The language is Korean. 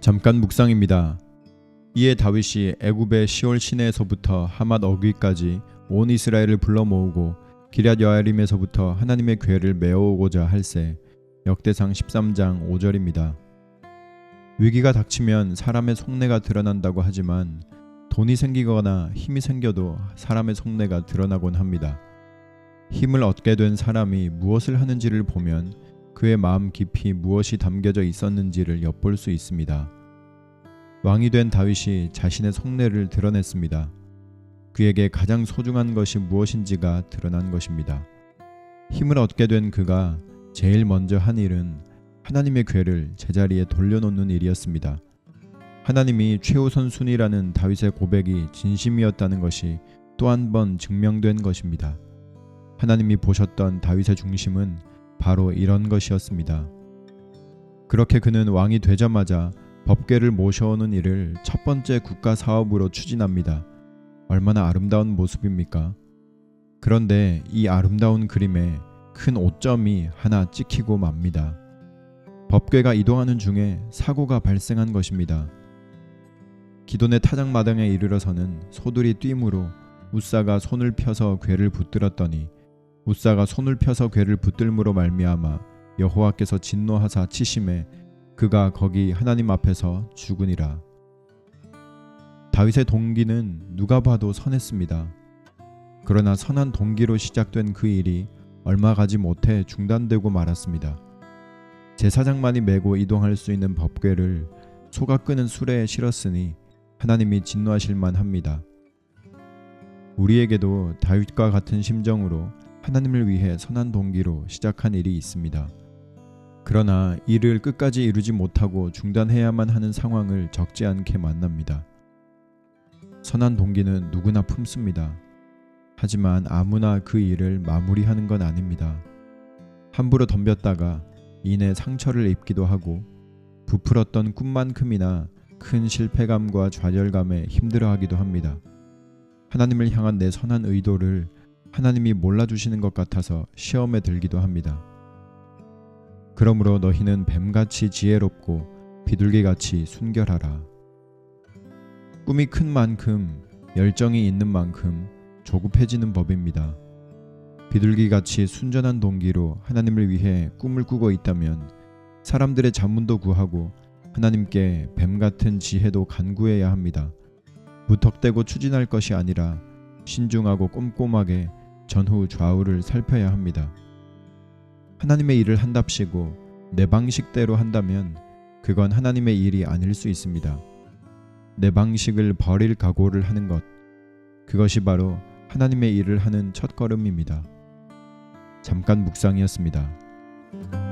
잠깐 묵상입니다. 이에 다윗이 애굽의 시올 시내에서부터 하맛 어귀까지 온 이스라엘을 불러 모으고 기럇 여아림에서부터 하나님의 궤를 메어오고자 할세 역대상 13장 5절입니다. 위기가 닥치면 사람의 속내가 드러난다고 하지만 돈이 생기거나 힘이 생겨도 사람의 속내가 드러나곤 합니다. 힘을 얻게 된 사람이 무엇을 하는지를 보면 그의 마음 깊이 무엇이 담겨져 있었는지를 엿볼 수 있습니다. 왕이 된 다윗이 자신의 속내를 드러냈습니다. 그에게 가장 소중한 것이 무엇인지가 드러난 것입니다. 힘을 얻게 된 그가 제일 먼저 한 일은 하나님의 궤를 제자리에 돌려놓는 일이었습니다. 하나님이 최우선 순위라는 다윗의 고백이 진심이었다는 것이 또 한 번 증명된 것입니다. 하나님이 보셨던 다윗의 중심은 바로 이런 것이었습니다. 그렇게 그는 왕이 되자마자 법궤를 모셔오는 일을 첫 번째 국가 사업으로 추진합니다. 얼마나 아름다운 모습입니까? 그런데 이 아름다운 그림에 큰 오점이 하나 찍히고 맙니다. 법궤가 이동하는 중에 사고가 발생한 것입니다. 기돈의 타작마당에 이르러서는 소들이 뛰므로 우사가 손을 펴서 궤를 붙들었더니 우사가 손을 펴서 궤를 붙들므로 말미암아 여호와께서 진노하사 치심에 그가 거기 하나님 앞에서 죽으니라. 다윗의 동기는 누가 봐도 선했습니다. 그러나 선한 동기로 시작된 그 일이 얼마 가지 못해 중단되고 말았습니다. 제사장만이 메고 이동할 수 있는 법궤를 소가 끄는 수레에 실었으니 하나님이 진노하실 만합니다. 우리에게도 다윗과 같은 심정으로 하나님을 위해 선한 동기로 시작한 일이 있습니다. 그러나 이를 끝까지 이루지 못하고 중단해야만 하는 상황을 적지 않게 만납니다. 선한 동기는 누구나 품습니다. 하지만 아무나 그 일을 마무리하는 건 아닙니다. 함부로 덤볐다가 이내 상처를 입기도 하고 부풀었던 꿈만큼이나 큰 실패감과 좌절감에 힘들어하기도 합니다. 하나님을 향한 내 선한 의도를 하나님이 몰라주시는 것 같아서 시험에 들기도 합니다. 그러므로 너희는 뱀같이 지혜롭고 비둘기같이 순결하라. 꿈이 큰 만큼 열정이 있는 만큼 조급해지는 법입니다. 비둘기같이 순전한 동기로 하나님을 위해 꿈을 꾸고 있다면 사람들의 자문도 구하고 하나님께 뱀 같은 지혜도 간구해야 합니다. 무턱대고 추진할 것이 아니라 신중하고 꼼꼼하게 전후 좌우를 살펴야 합니다. 하나님의 일을 한답시고 내 방식대로 한다면 그건 하나님의 일이 아닐 수 있습니다. 내 방식을 버릴 각오를 하는 것, 그것이 바로 하나님의 일을 하는 첫 걸음입니다. 잠깐 묵상이었습니다.